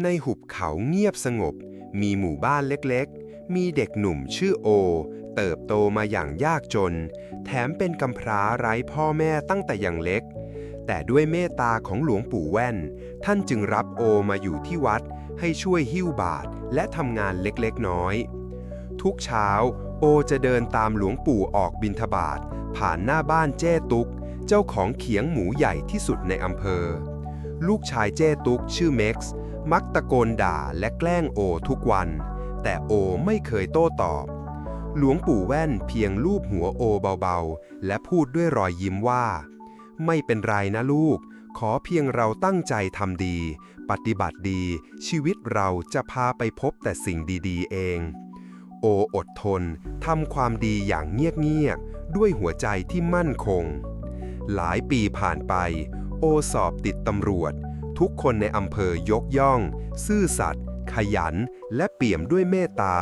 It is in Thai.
ในหุบเขาเงียบสงบ มีหมู่บ้านเล็กๆ มีเด็กหนุ่มชื่อโอ เติบโตมาอย่างยากจน แถมเป็นกำพร้าไร้พ่อแม่ตั้งแต่อย่างเล็ก แต่ด้วยเมตตาของหลวงปู่แว่น ท่านจึงรับโอมาอยู่ที่วัด ให้ช่วยหิ้วบาตรและทำงานเล็กๆน้อย ทุกเช้า โอจะเดินตามหลวงปู่ออกบิณฑบาตผ่านหน้าบ้านเจ้ตุก เจ้าของเขียงหมูใหญ่ที่สุดในอำเภอ ลูกชายเจ้ตุกชื่อเม็กซ์ มักตะโกนด่าและแกล้งโอทุกวัน แต่โอไม่เคยโต้ตอบ หลวงปู่แว่นเพียงลูบหัวโอเบาๆ และพูดด้วยรอยยิ้มว่า ไม่เป็นไรนะลูก ขอเพียงเราตั้งใจทำดี ปฏิบัติดี ชีวิตเราจะพาไปพบแต่สิ่งดีๆ เอง โออดทนทำความดีอย่างเงียบๆด้วยหัวใจที่มั่นคง หลายปีผ่านไป โอสอบติดตำรวจ ทุกคนในอำเภอยกย่อง ซื่อสัตย์ขยัน และเปี่ยมด้วยเมตตา